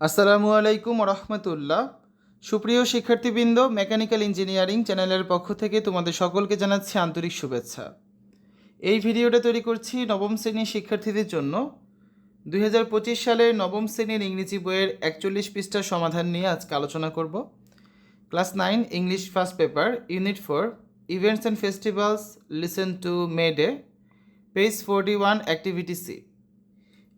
আসসালামু আলাইকুম রহমতুল্লাহ সুপ্রিয় শিক্ষার্থীবৃন্দ, মেকানিক্যাল ইঞ্জিনিয়ারিং চ্যানেলের পক্ষ থেকে তোমাদের সকলকে জানাচ্ছি আন্তরিক শুভেচ্ছা। এই ভিডিওটা তৈরি করছি নবম শ্রেণির শিক্ষার্থীদের জন্য। দুই হাজার পঁচিশ সালের নবম শ্রেণির ইংরেজি বইয়ের একচল্লিশ পৃষ্ঠার সমাধান নিয়ে আজকে আলোচনা করব। Class nine, English first paper, unit four, events and festivals listen to May day, page forty one, activity C.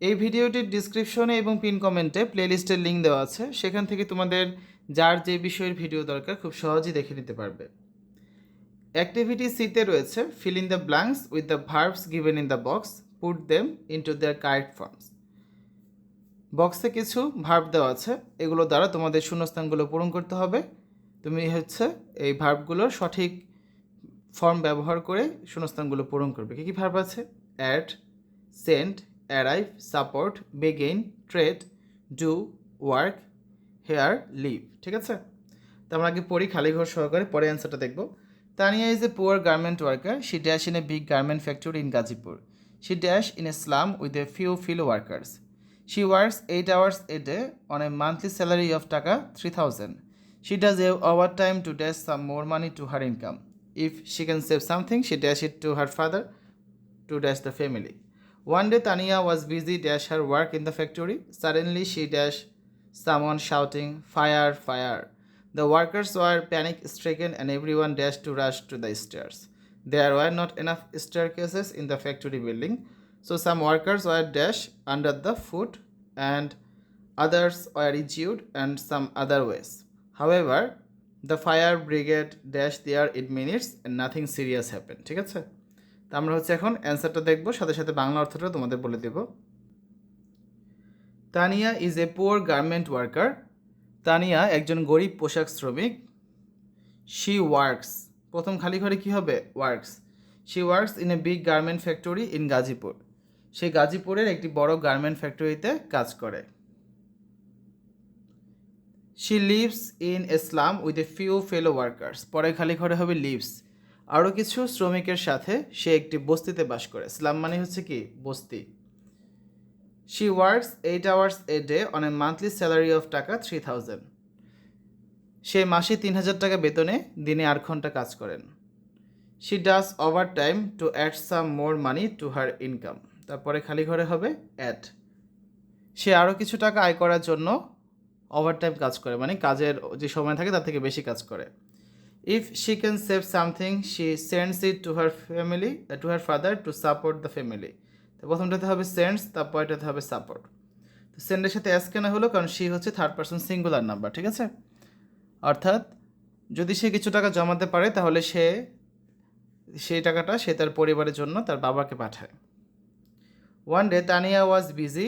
এই ভিডিওটির ডিসক্রিপশনে এবং পিন কমেন্টে প্লেলিস্টের লিঙ্ক দেওয়া আছে। সেখান থেকে তোমাদের যার যে বিষয়ের ভিডিও দরকার খুব সহজেই দেখে নিতে পারবে। অ্যাক্টিভিটি সিতে রয়েছে fill in the blanks with the verbs given in the box put them into their correct forms বক্সে কিছু ভার্ব দেওয়া আছে, এগুলো দ্বারা তোমাদের শূন্যস্থানগুলো পূরণ করতে হবে। তুমি হচ্ছে এই ভার্বগুলোর সঠিক ফর্ম ব্যবহার করে শূন্যস্থানগুলো পূরণ করবে। কী কী ভার্ব আছে? Add send arrive support begin trade do work hire live ঠিক আছে? তো আমরা আগে পড়ি, খালি ঘর সহকারে, পরে অ্যান্সারটা দেখব। Tania is a poor garment worker she dash in a big garment factory in Gazipur she dash in a slum with a few fill workers she works eight hours a day on a monthly salary of taka three thousand she does a over time to dash some more money to her income if she can save something she dash it to her father to dash the family. One day Tania was busy dash her work in the factory. Suddenly she dash someone shouting, Fire, fire. The workers were panic stricken and everyone dashed to rush to the stairs. There were not enough staircases in the factory building, so some workers were dashed under the foot and others were injured and some other ways. However, the fire brigade dashed there in minutes and nothing serious happened. ঠিক আছে তা আমরা হচ্ছে এখন অ্যান্সারটা দেখব, সাথে সাথে বাংলা অর্থটা তোমাদের বলে দেব। Tania is a poor garment worker Tania একজন গরিব পোশাক শ্রমিক। শি ওয়ার্কস প্রথম খালি ঘরে কী হবে? Works she works in a big garment factory in Gazipur সে গাজীপুরের একটি বড় গার্মেন্ট ফ্যাক্টরিতে কাজ করে। She lives in a slum with a few fellow workers পরে খালি ঘরে হবে লিভস আরও কিছু শ্রমিকের সাথে সে একটি বস্তিতে বাস করে। স্লাম মানে হচ্ছে কি? বস্তি। She works eight hours a day on a monthly salary of taka three thousand সে মাসে তিন হাজার টাকা বেতনে দিনে আট ঘণ্টা কাজ করেন। She does over time to add some more money to her income তারপরে খালি ঘরে হবে অ্যাড সে আরও কিছু টাকা আয় করার জন্য ওভারটাইম কাজ করে মানে কাজের যে সময় থাকে তার থেকে বেশি কাজ করে। If she can save something she sends it to her family to her father to support the family তো প্রথমটাতে হবে সেন্ডস তারপরটাতে হবে সাপোর্ট তো সেন্ডের সাথে অ্যাস কেন হলো? কারণ সি হচ্ছে থার্ড পার্সন সিঙ্গুলার নাম্বার ঠিক আছে? অর্থাৎ যদি সে কিছু টাকা জমাতে পারে, তাহলে সে, সেই টাকাটা সে তার পরিবারের জন্য তার বাবাকে পাঠায়। One day Tania was busy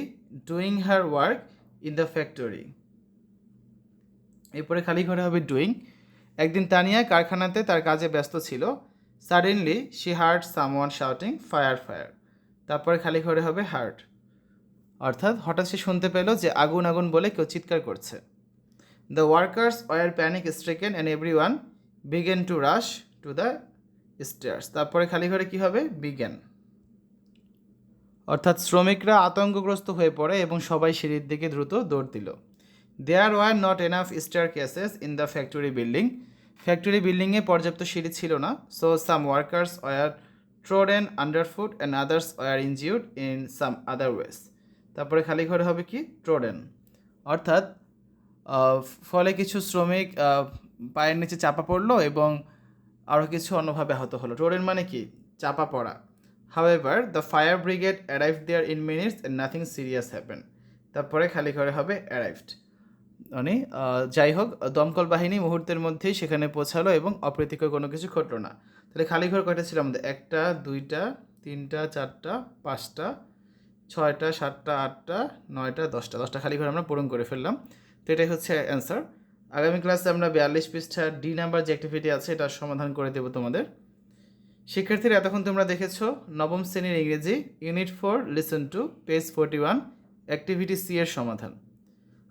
doing her work in the factory এরপরে খালি ঘরে হবে ডুইং একদিন তানিয়া কারখানাতে তার কাজে ব্যস্ত ছিল। Suddenly she heard someone shouting fire fire তারপরে খালি ঘরে হবে হার্ট অর্থাৎ হঠাৎ সে শুনতে পেল যে আগুন আগুন বলে কেউ চিৎকার করছে। The workers were panic stricken and every one began to rush to the stairs তারপরে খালি ঘরে কী হবে? বিজ্ঞান অর্থাৎ শ্রমিকরা আতঙ্কগ্রস্ত হয়ে পড়ে এবং সবাই সিঁড়ির দিকে দ্রুত দৌড় দিল। There were not enough staircases in the factory building factory বিল্ডিংয়ে পর্যাপ্ত সিঁড়ি ছিল না so some workers were trodden underfoot and others were injured in some other ways তারপরে খালি ঘরে হবে কি? ট্রোডেন অর্থাৎ ফলে কিছু শ্রমিক পায়ের নিচে চাপা পড়ল এবং আরও কিছু অন্যভাবে আহত হলো। ট্রোডেন মানে কি? চাপা পড়া। However the fire brigade arrive there in minutes and nothing serious happen তারপরে খালি ঘরে হবে অ্যারাইভড মানে যাই হোক, দমকল বাহিনী মুহূর্তের মধ্যেই সেখানে পৌঁছালো এবং অপ্রীতিকর কোনো কিছু ঘটলো না। তাহলে খালি ঘর কয়টা ছিল আমাদের? একটা, দুইটা, তিনটা, চারটা, পাঁচটা, ছয়টা, সাতটা, আটটা, নয়টা, দশটা। দশটা খালি ঘর আমরা পূরণ করে ফেললাম। তো এটাই হচ্ছে অ্যান্সার আগামী ক্লাসে আমরা বিয়াল্লিশ পৃষ্ঠা ডি নাম্বার যে অ্যাক্টিভিটি আছে এটার সমাধান করে দেবো তোমাদের। শিক্ষার্থীরা, এতক্ষণ তোমরা দেখেছ, নবম শ্রেণির ইংরেজি unit four listen to page forty one activity C এর সমাধান।